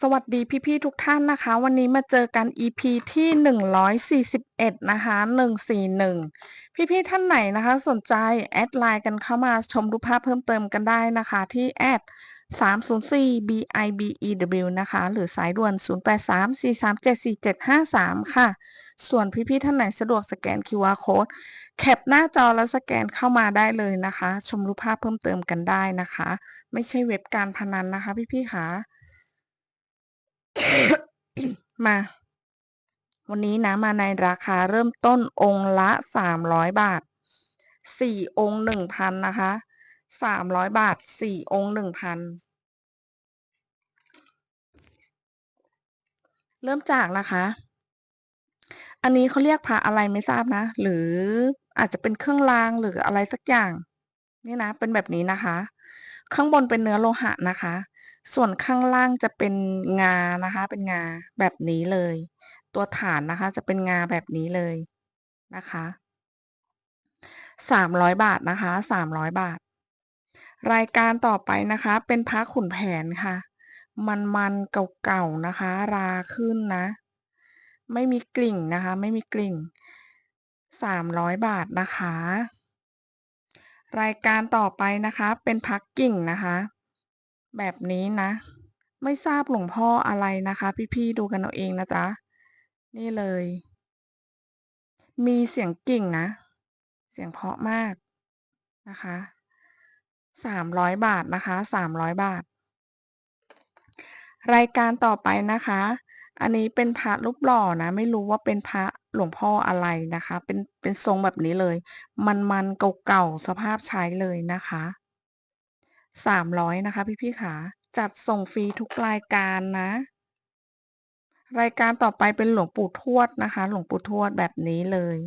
สวัสดีพี่ๆทุกท่านนะคะ วันนี้มาเจอกัน EP ที่ 141 นะคะ 141 พี่ๆท่านไหนนะคะ สนใจแอดไลน์กันเข้ามาชมรูปภาพเพิ่มเติมกันได้นะคะ ที่แอด304 bibew นะคะ หรือสายด่วน 0834374753 ค่ะ ส่วนพี่ๆท่านไหนสะดวกสแกน QR code แคปหน้าจอแล้วสแกนเข้ามาได้เลยนะคะ ชมรูปภาพเพิ่มเติมกันได้นะคะ ไม่ใช่เว็บการพนันนะคะ พี่ๆค่ะ มา วันนี้นะมาในราคาเริ่มต้นองค์ละสามร้อยบาทสี่องค์หนึ่งพันนะคะสามร้อยบาทสี่องค์หนึ่งพันเริ่มจากนะคะ อันนี้เขาเรียกพระอะไรไม่ทราบนะ หรืออาจจะเป็นเครื่องรางหรืออะไรสักอย่าง นี่นะ เป็นแบบนี้นะคะ ข้างบนเป็นเนื้อโลหะนะคะ ส่วนข้างล่างจะเป็นงานะคะ เป็นงาแบบนี้เลย ตัวฐานนะคะจะเป็นงาแบบนี้เลยนะคะสามร้อยบาทนะคะสามร้อยบาท รายการต่อไปนะคะ เป็นพระขุนแผนค่ะ มันมันเก่าๆนะคะ ราขึ้นนะ ไม่มีกลิ่งนะคะ ไม่มีกลิ่งสามร้อยบาทนะคะ รายการต่อไปนะคะ เป็นพักกิ่งนะคะ แบบนี้นะ ไม่ทราบหลวงพ่ออะไรนะคะ พี่ๆดูกันเอาเองนะจ๊ะ นี่เลย มีเสียงกิ่งนะ เสียงเพาะมากนะคะสามร้อยบาทนะคะสามร้อยบาท รายการต่อไปนะคะ อันนี้เป็นพระรูปหล่อนะ ไม่รู้ว่าเป็นพระหลวงพ่ออะไรนะคะ เป็นเป็นทรงแบบนี้เลย มันมันเก่าๆสภาพใช้เลยนะคะสามร้อยนะคะ พี่ๆขาจัดส่งฟรีทุกรายการนะ รายการต่อไปเป็นหลวงปู่ทวดนะคะ หลวงปู่ทวดแบบนี้เลย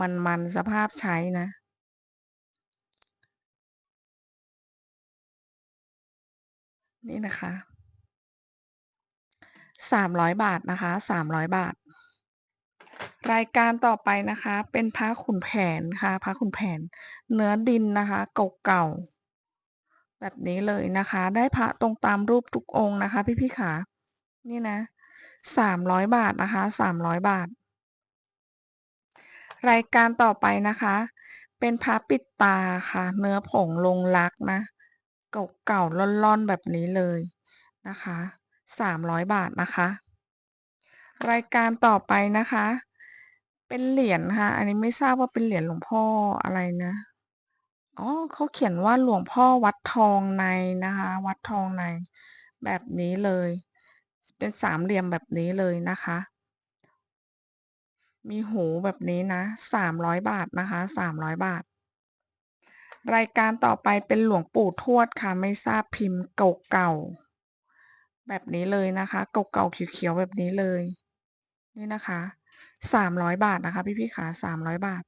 มันมันสภาพใช้นะนี่นะคะ สามร้อยบาทนะคะสามร้อยบาท รายการต่อไปนะคะ เป็นพระขุนแผนค่ะพระขุนแผน เนื้อดินนะคะเก่าๆแบบนี้เลยนะคะ ได้พระตรงตามรูปทุกองค์นะคะ พี่ๆขานี่นะสามร้อยบาทนะคะสามร้อยบาท รายการต่อไปนะคะ เป็นพระปิดตาค่ะ เนื้อผงลงรักนะเก่าๆล่อนๆแบบนี้เลยนะคะ สามร้อยบาทนะคะ รายการต่อไปนะคะ เป็นเหรียญค่ะ อันนี้ไม่ทราบว่าเป็นเหรียญหลวงพ่ออะไรนะอ๋อเขาเขียนว่าหลวงพ่อวัดทองในนะคะ วัดทองใน แบบนี้เลย เป็นสามเหลี่ยมแบบนี้เลยนะคะ มีหูแบบนี้นะสามร้อยบาทนะคะสามร้อยบาท รายการต่อไปเป็นหลวงปู่ทวดค่ะ ไม่ทราบพิมพ์เก่าๆ แบบนี้เลยนะคะเก่าๆเขียวๆแบบนี้เลย นี่นะคะสามร้อยบาทนะคะ พี่ๆขาสามร้อยบาท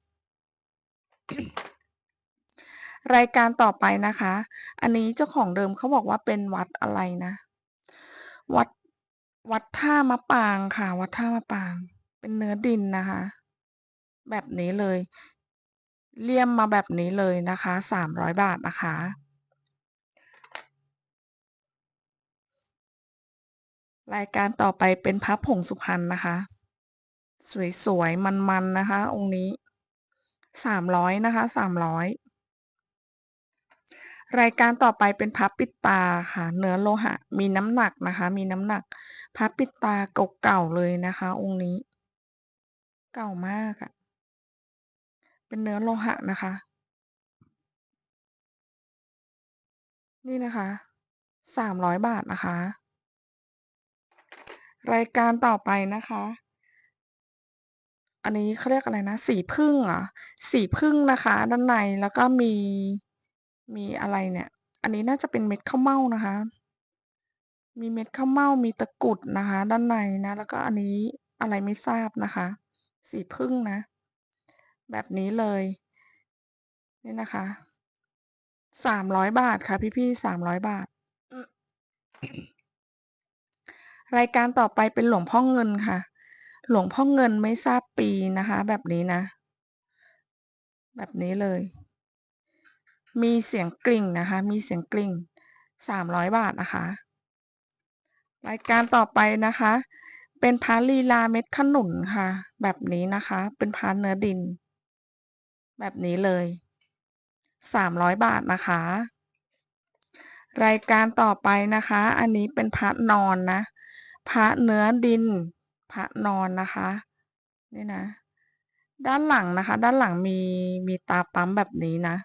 รายการต่อไปนะคะ อันนี้เจ้าของเดิมเขาบอกว่าเป็นวัดอะไรนะ วัดวัดท่ามะปางค่ะ วัดท่ามะปาง เป็นเนื้อดินนะคะ แบบนี้เลย เลี่ยมมาแบบนี้เลยนะคะสามร้อยบาทนะคะ รายการต่อไปเป็นพระผงสุพรรณนะคะ สวยๆ มันๆ นะคะ องค์นี้สามร้อยนะคะสามร้อยรายการต่อไปเป็นพับปิดตาค่ะ เนื้อโลหะ มีน้ำหนักนะคะ มีน้ำหนักพับปิดตาเก่าๆเลยนะคะ องค์นี้ เก่ามากอะเป็นเนื้อโลหะนะคะ นี่นะคะสามร้อยบาทนะคะ รายการต่อไปนะคะ อันนี้เขาเรียกอะไรนะ สีผึ้งเหรอสีผึ้งนะคะ ด้านในแล้วก็มีมีอะไรเนี่ย อันนี้น่าจะเป็นเม็ดข้าวเม่านะคะ มีเม็ดข้าวเม่ามีตะกุดนะคะ ด้านในนะ แล้วก็อันนี้อะไรไม่ทราบนะคะ สีผึ้งนะ แบบนี้เลยนี่นะคะสามร้อยบาทค่ะ พี่ๆสามร้อยบาท รายการต่อไปเป็นหลวงพ่อเงินค่ะ หลวงพ่อเงินไม่ทราบปีนะคะ แบบนี้นะ แบบนี้เลย มีเสียงกริ่งนะคะ มีเสียงกริ่งสามร้อยบาทนะคะ รายการต่อไปนะคะ เป็นพระลีลาเม็ดขนุนค่ะ แบบนี้นะคะ เป็นพระเนื้อดิน แบบนี้เลย300บาทนะคะ รายการต่อไปนะคะ อันนี้เป็นพระนอนนะ พระเนื้อดิน พระนอนนะคะ นี่นะ ด้านหลังนะคะ ด้านหลังมีมีตาปั๊มแบบนี้นะ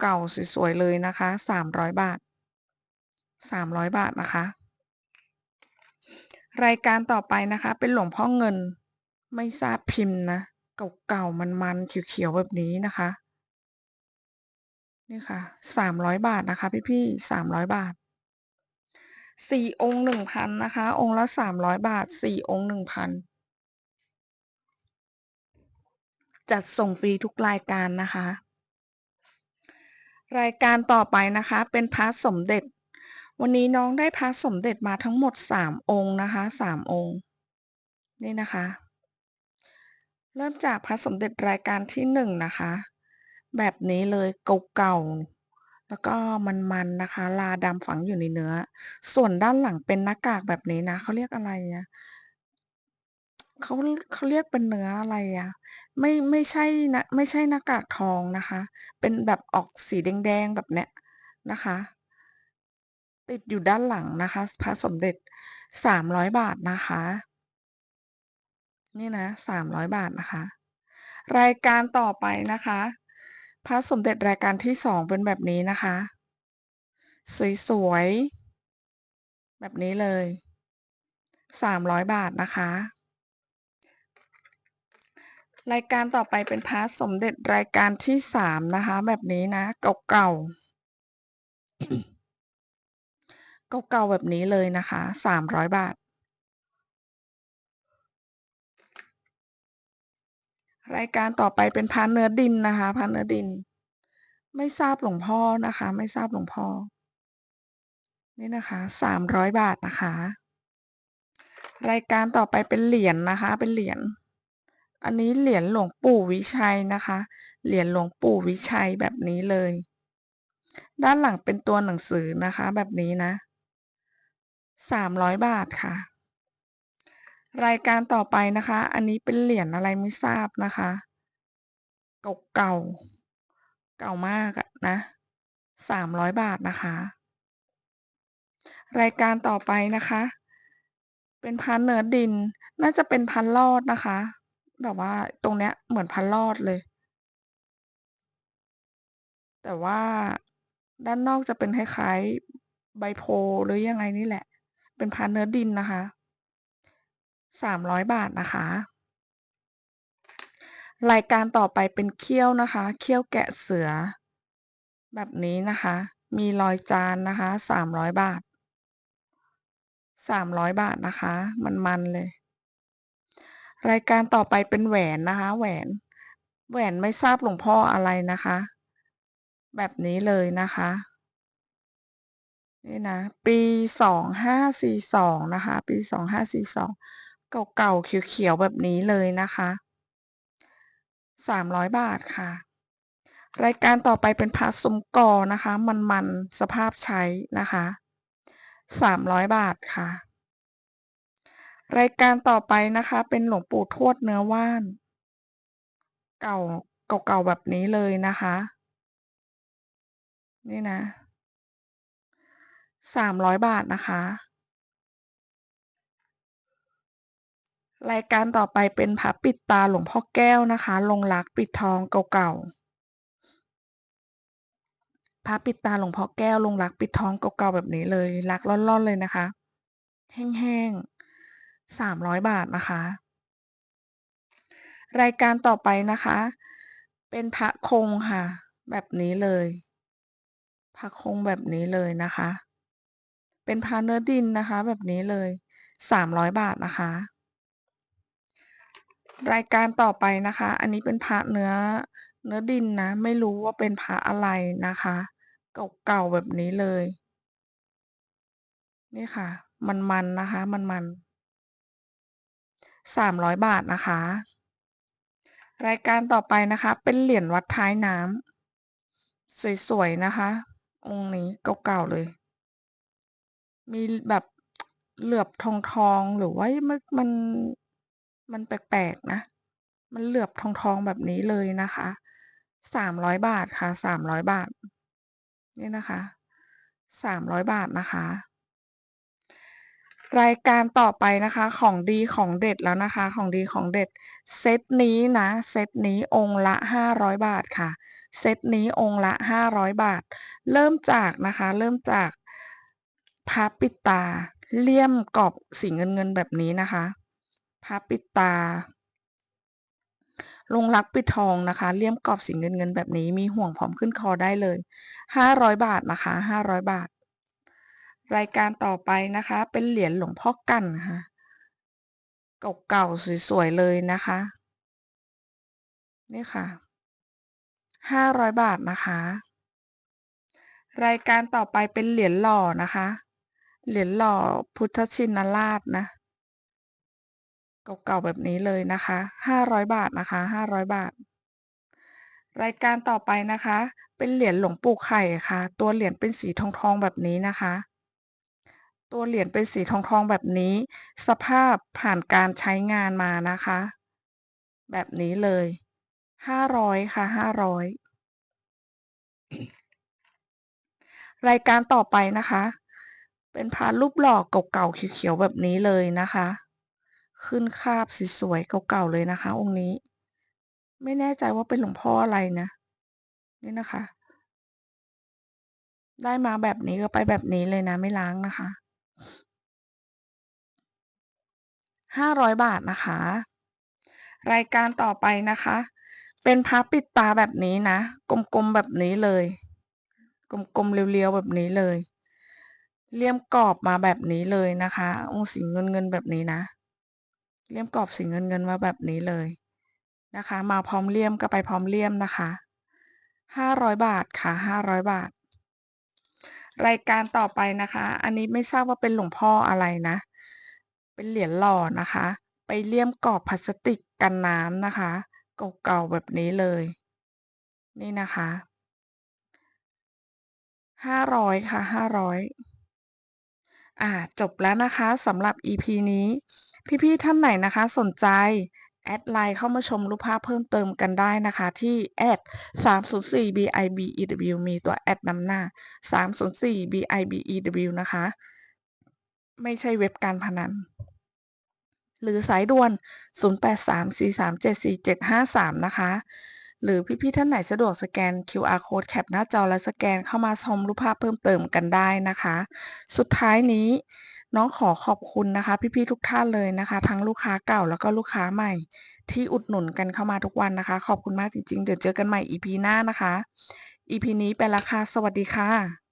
เก่าๆสวยๆเลยนะคะ300บาท300บาทนะคะ รายการต่อไปนะคะ เป็นหลวงพ่อเงินไม่ทราบพิมพ์นะ เก่าๆมันๆเขียวๆแบบนี้นะคะนี่ค่ะ300บาทนะคะ พี่ๆ300บาท 4องค์1,000นนะคะ องค์ละ300บาท4องค์1,000จัดส่งฟรีทุกรายการนะคะ รายการต่อไปนะคะเป็นพระสมเด็จ วันนี้น้องได้พระสมเด็จมาทั้งหมด3องค์นะคะ3องค์ นี่นะคะ เริ่มจากพระสมเด็จรายการที่1นะคะ แบบนี้เลยเก่าๆ แล้วก็มัน ๆ นะคะ ลาดำฝังอยู่ในเนื้อ ส่วนด้านหลังเป็นหน้ากากแบบนี้นะ เขาเรียกอะไรอะ เขา เขาเรียกเป็นเนื้ออะไรอะ ไม่ ไม่ใช่นะ ไม่ใช่หน้ากากทองนะคะ เป็นแบบออกสีแดง ๆ แบบเนี้ยนะคะ ติดอยู่ด้านหลังนะคะ พระสมเด็จ 300 บาทนะคะ นี่นะ 300 บาทนะคะ รายการต่อไปนะคะ พระสมเด็จรายการที่2เป็นแบบนี้นะคะ สวยๆ แบบนี้เลย300บาทนะคะ รายการต่อไปเป็นพระสมเด็จรายการที่3นะคะ แบบนี้นะ เก่าๆ เก่าๆ แบบนี้เลยนะคะ300บาท รายการต่อไปเป็นพระเนื้อดินนะคะพระเนื้อดิน ไม่ทราบหลวงพ่อนะคะ ไม่ทราบหลวงพ่อ นี่นะคะ300บาทนะคะ รายการต่อไปเป็นเหรียญนะคะ เป็นเหรียญอันนี้เหรียญหลวงปู่วิชัยนะคะ เหรียญหลวงปู่วิชัยแบบนี้เลย ด้านหลังเป็นตัวหนังสือนะคะ แบบนี้นะ300บาทค่ะ รายการต่อไปนะคะ อันนี้เป็นเหรียญอะไรไม่ทราบนะคะ เก่าๆเก่ามากอะนะ300บาทนะคะ รายการต่อไปนะคะ เป็นพระเนื้อดิน น่าจะเป็นพระรอดนะคะ แบบว่าตรงเนี้ยเหมือนพระรอดเลย แต่ว่าด้านนอกจะเป็นคล้ายๆใบโพหรือยังไงนี่แหละ เป็นพระเนื้อดินนะคะ 300 บาทนะคะ รายการต่อไปเป็นเขี้ยวนะคะ เขี้ยวแกะเสือ แบบนี้นะคะ มีรอยจานนะคะ 300 บาท 300 บาทนะคะ มันๆเลย รายการต่อไปเป็นแหวนนะคะ แหวน แหวนไม่ทราบหลวงพ่ออะไรนะคะ แบบนี้เลยนะคะนี่นะ ปี2542นะคะ ปี2542 เก่าๆเขียวๆแบบนี้เลยนะคะ300 บาทค่ะ รายการต่อไปเป็นพระซุ้มกอนะคะ มันๆสภาพใช้นะคะ300 บาทค่ะ รายการต่อไปนะคะ เป็นหลวงปู่ทวดเนื้อว่าน เก่าเก่าๆแบบนี้เลยนะคะ นี่นะ300 บาทนะคะ รายการต่อไปเป็นพระปิดตาหลวงพ่อแก้วนะคะ ลงรักปิดทองเก่าๆ พระปิดตาหลวงพ่อแก้วลงรักปิดทองเก่าๆแบบนี้เลยรักร่อนๆเลยนะคะ แห้งๆ300บาทนะคะ รายการต่อไปนะคะ เป็นพระคงค่ะ แบบนี้เลย พระคงแบบนี้เลยนะคะ เป็นพระเนื้อดินนะคะ แบบนี้เลย300บาทนะคะ รายการต่อไปนะคะ อันนี้เป็นพระเนื้อเนื้อดินนะ ไม่รู้ว่าเป็นพระอะไรนะคะ เก่าๆแบบนี้เลย นี่ค่ะ มันๆนะคะ มันๆ300บาทนะคะ รายการต่อไปนะคะ เป็นเหรียญวัดท้ายน้ำสวยๆนะคะ องค์นี้เก่าๆเลย มีแบบเหลือบทองๆหรือว่ามัน มันแปลกๆนะ มันเหลือบทองๆแบบนี้เลยนะคะ300บาทค่ะ300บาท นี่นะคะ300บาทนะคะ รายการต่อไปนะคะ ของดีของเด็ดแล้วนะคะ ของดีของเด็ด เซตนี้นะเซตนี้องค์ละ500บาทค่ะ เซตนี้องค์ละ500บาท เริ่มจากนะคะ เริ่มจากพระปิดตา เลี่ยมกรอบสีเงินๆแบบนี้นะคะ พระปิดตา ลงรักปิดทองนะคะ เลี่ยมกรอบสีเงินๆแบบนี้มีห่วงพร้อมขึ้นคอได้เลย 500 บาทนะคะ500 บาท รายการต่อไปนะคะ เป็นเหรียญหลวงพ่อกันค่ะเก่าๆสวยๆเลยนะคะ นี่ค่ะ500บาทนะคะ รายการต่อไปเป็นเหรียญหล่อนะคะ เหรียญหล่อพุทธชินราชนะ เก่าๆแบบนี้เลยนะคะ500 บาทนะคะ500 บาท รายการต่อไปนะคะ เป็นเหรียญหลวงปู่ไข่ค่ะ ตัวเหรียญเป็นสีทองๆแบบนี้นะคะ ตัวเหรียญเป็นสีทองๆแบบนี้ สภาพผ่านการใช้งานมานะคะ แบบนี้เลย500ค่ะ500 รายการต่อไปนะคะ เป็นพระรูปหล่อเก่าๆเขียวๆแบบนี้เลยนะคะ ขึ้นคาบสวยๆเก่าๆเลยนะคะ องค์นี้ ไม่แน่ใจว่าเป็นหลวงพ่ออะไรนะ นี่นะคะ ได้มาแบบนี้ก็ไปแบบนี้เลยนะ ไม่ล้างนะคะ500บาทนะคะ รายการต่อไปนะคะ เป็นพระปิดตาแบบนี้นะ กลมๆแบบนี้เลย กลมๆเรียวๆแบบนี้เลยเลี่ยมกรอบมาแบบนี้เลยนะคะ องค์สีเงินๆแบบนี้นะ เลี่ยมกรอบสีเงินๆมาแบบนี้เลยนะคะ มาพร้อมเลี่ยมก็ไปพร้อมเลี่ยมนะคะ500บาทค่ะ500บาท รายการต่อไปนะคะ อันนี้ไม่ทราบว่าเป็นหลวงพ่ออะไรนะ เป็นเหรียญหล่อนะคะ ไปเลี่ยมกรอบพลาสติกกันน้ำนะคะเก่าๆแบบนี้เลย นี่นะคะ500ค่ะ500อ่าจบแล้วนะคะสำหรับ EP นี้ พี่ๆท่านไหนนะคะสนใจ แอดไลน์เข้ามาชมรูปภาพเพิ่มเติมกันได้นะคะ ที่แอด @304bibew มีตัวแอดนำหน้า 304bibew นะคะ ไม่ใช่เว็บการพนัน หรือสายด่วน 0834374753 นะคะ หรือพี่ๆท่านไหนสะดวกสแกน QR Code แคปหน้าจอและสแกนเข้ามาชมรูปภาพเพิ่มเติมกันได้นะคะ สุดท้ายนี้น้องขอขอบคุณนะคะ พี่ๆทุกท่านเลยนะคะ ทั้งลูกค้าเก่าแล้วก็ลูกค้าใหม่ ที่อุดหนุนกันเข้ามาทุกวันนะคะ ขอบคุณมากจริงๆ เดี๋ยวเจอกันใหม่ EP หน้านะคะ EP นี้ไปแล้วค่ะสวัสดีค่ะ